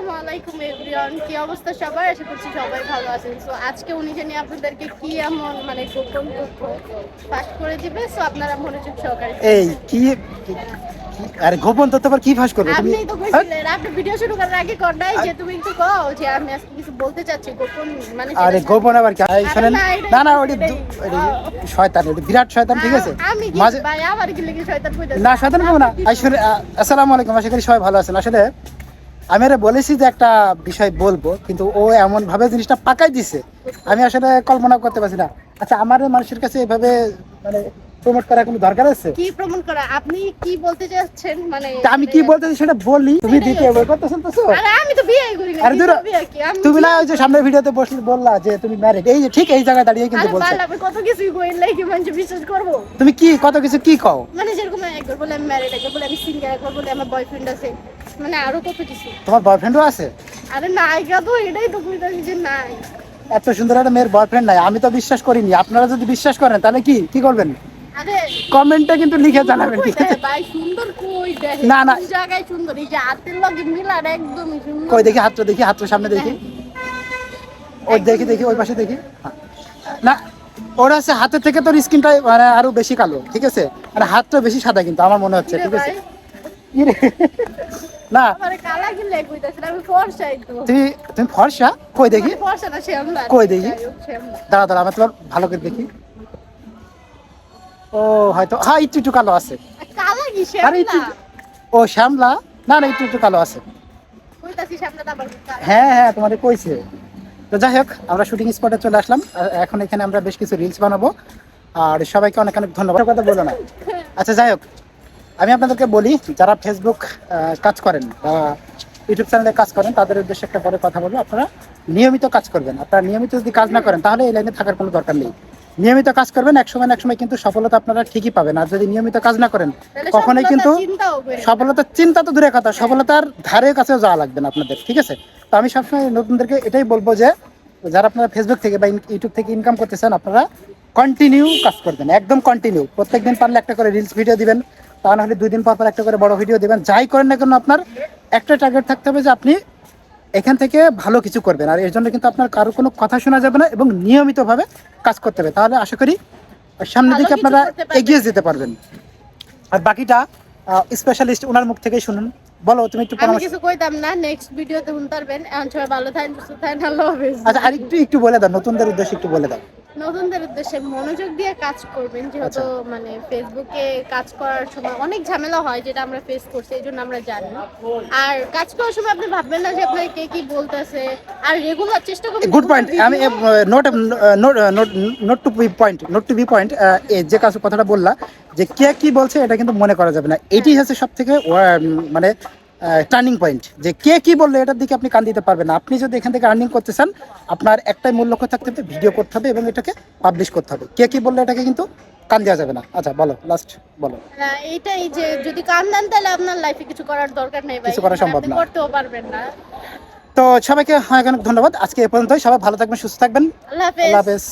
আসসালামু আলাইকুম এভরিওয়ান কি অবস্থা সবাই আশা করছি সবাই ভালো আছেন। সো আজকে উনি জানি আপনাদেরকে কি এমন মানে গোপন তথ্য ফাঁস করে দিবে সো আপনারা মনোযোগ সহকারে এই কি আরে গোপন তথ্য আবার কি ফাঁস করবে? তুমি তো কইছিলেন আপনি ভিডিও শুরু করার আগে করনাই যে তুমি একটু কও যে আমি আজকে কিছু বলতে চাচ্ছি গোপন মানে আরে গোপন আবার কি? শোনেন। না, না ওটি শয়তান ওটি বিরাট শয়তান ঠিক আছে? আমি ভাই আমার কি লেগে শয়তান না শয়তান না। আসলে আসসালামু আলাইকুম আশা করি সবাই ভালো আছেন। আসলে আমি আরে বলেছি যে একটা বিষয় বলব কিন্তু ও এমন ভাবে জিনিসটা পাকাই দিছে। আমি আসলে কল্পনা করতে পারছি না। আচ্ছা আমার মানুষের কাছে এভাবে মানে প্রমোট করার কোনো দরকার আছে? কি প্রমাণ করা? আপনি কি বলতে মানে আমি কি বলতেছি সেটা বলি। তুমি করতেছেন তো আরে আমি তো বিয়ে করি না আরে দূর তুমি না ওই যে সামনের ভিডিওতে বসলে বললা যে তুমি ম্যারিড এই যে ঠিক এই জায়গায় দাঁড়িয়ে কিন্তু বলছো। বাল, আমি কত কিছু কইলে কি মানুষ বিশ্বাস করব? তুমি কি কত কিছু কি কও? মানে যেরকম একবার বলে আমি ম্যারিড একবার বলে আমি সিঙ্গেল একবার বলে আমার বয়ফ্রেন্ড আছে। মানে আরও কত কিছু। তোমার বয়ফ্রেন্ডও আছে? আরে নায়িকা তো এটাই তো কইতাছি যে নাই। এত সুন্দর একটা মেয়ের বয়ফ্রেন্ড নাই আমি তো বিশ্বাস করিনি। আপনারা যদি বিশ্বাস করেন তাহলে কি কি করবেন? আরে কমেন্টে কিন্তু লিখে জানাবেন। ঠিক আছে ভাই সুন্দর কই দেখে না, না। জায়গায় সুন্দর এই যে হাতের লগে মিলার একদমই সুন্দর। কই দেখি হাতটা দেখি হাতটা সামনে দেখি। ওই দেখি দেখি ওই পাশে দেখি। না ওর আছে হাতের থেকে তোর স্কিনটা মানে আরও বেশি কালো ঠিক আছে? আর হাতটা বেশি সাদা কিন্তু আমার মনে হচ্ছে ঠিক আছে। না। তুমি তুমি ফর্সা? কই দেখি? কই দেখি? দাঁড়া দাঁড়া আমি তোমার ভালো করে দেখি। ও হয়তো হ্যাঁ একটু একটু কালো আছে। আর ও শ্যামলা? না না একটু একটু কালো আছে। হ্যাঁ হ্যাঁ তোমাদের কইছে। তো যাই হোক আমরা শুটিং স্পটে চলে আসলাম। এখন এখানে আমরা বেশ কিছু রিলস বানাবো। আর সবাইকে অনেক অনেক ধন্যবাদ। কথা বলো না। আচ্ছা যাই হোক। আমি আপনাদেরকে বলি যারা ফেসবুক কাজ করেন বা ইউটিউব চ্যানেলে কাজ করেন তাদের উদ্দেশ্যে একটা বড় কথা বলব। আপনারা নিয়মিত কাজ করবেন। আপনারা নিয়মিত যদি কাজ না করেন তাহলে এই লাইনে থাকার কোনো দরকার নেই। নিয়মিত কাজ করবেন এক সময় এক সময় কিন্তু সফলতা আপনারা ঠিকই পাবেন। আর যদি নিয়মিত কাজ না করেন কখনোই কিন্তু। সফলতার চিন্তা তো দূরে কথা সফলতার ধারে কাছেও যাওয়া লাগবে না আপনাদের ঠিক আছে? তো আমি সবসময় নতুনদেরকে এটাই বলব যে যারা আপনারা ফেসবুক থেকে বা ইউটিউব থেকে ইনকাম করতেছেন আপনারা কন্টিনিউ কাজ করবেন একদম কন্টিনিউ প্রত্যেকদিন পারলে একটা করে রিলস ভিডিও দিবেন। তা না হলে দুই দিন পর পর একটা করে বড় ভিডিও দিবেন। যাই করেন না কেন আপনার একটা টার্গেট থাকতে হবে যে আপনি এখান থেকে ভালো কিছু করবেন। আর এর জন্য কিন্তু আপনার কারও কোনো কথা শোনা যাবে না এবং নিয়মিতভাবে কাজ করতে হবে। তাহলে আশা করি সামনের দিকে আপনারা এগিয়ে যেতে পারবেন। আর বাকিটা স্পেশালিস্ট ওনার মুখ থেকেই শুনুন। বলো তুমি একটু পরামর্শ কিছু কইতাম না নেক্সট ভিডিওতে শুনতে পারবেন এখন সবাই ভালো থাকেন সুস্থ থাকেন আল্লাহ হাফেজ। আচ্ছা আর একটু একটু বলে দাও নতুনদের উদ্দেশ্যে একটু বলে দাও। নতুনদের উদ্দেশ্যে মনোযোগ দিয়ে কাজ করবেন যেহেতু আচ্ছা। মানে ফেসবুকে কাজ করার সময় অনেক ঝামেলা হয় যেটা আমরা ফেস করছি এই জন্য আমরা জানি। আর কাজ করার সময় আপনি ভাববেন না যে আপনাকে কে কি বলতেছে আর রেগুলার চেষ্টা করবেন গুড পয়েন্ট আমি note note to be point note to be point যে কাজ কথাটা বললা যে কে কি বলছে এটা কিন্তু মনে করা যাবে না। এটি হচ্ছে সব থেকে মানে টার্নিং পয়েন্ট যে কে কি বললে এটার দিকে আপনি কান দিতে পারবেন না। আপনি যদি এখান থেকে আর্নিং করতে চান আপনার একটাই মূল লক্ষ্য থাকতে হবে ভিডিও করতে হবে এবং এটাকে পাবলিশ করতে হবে। কে কি বললে এটাকে কিন্তু কান দেওয়া যাবে না। আচ্ছা বলো লাস্ট বলো। না, এইটাই যে যদি কান দেন তাহলে আপনার লাইফে কিছু করার দরকার নেই কিছু করা সম্ভব না। করতেও পারবেন না। তো সবাইকে অনেক অনেক ধন্যবাদ। আজকে এ পর্যন্তই। সবাই ভালো থাকবেন সুস্থ থাকবেন। আল্লাহ হাফেজ।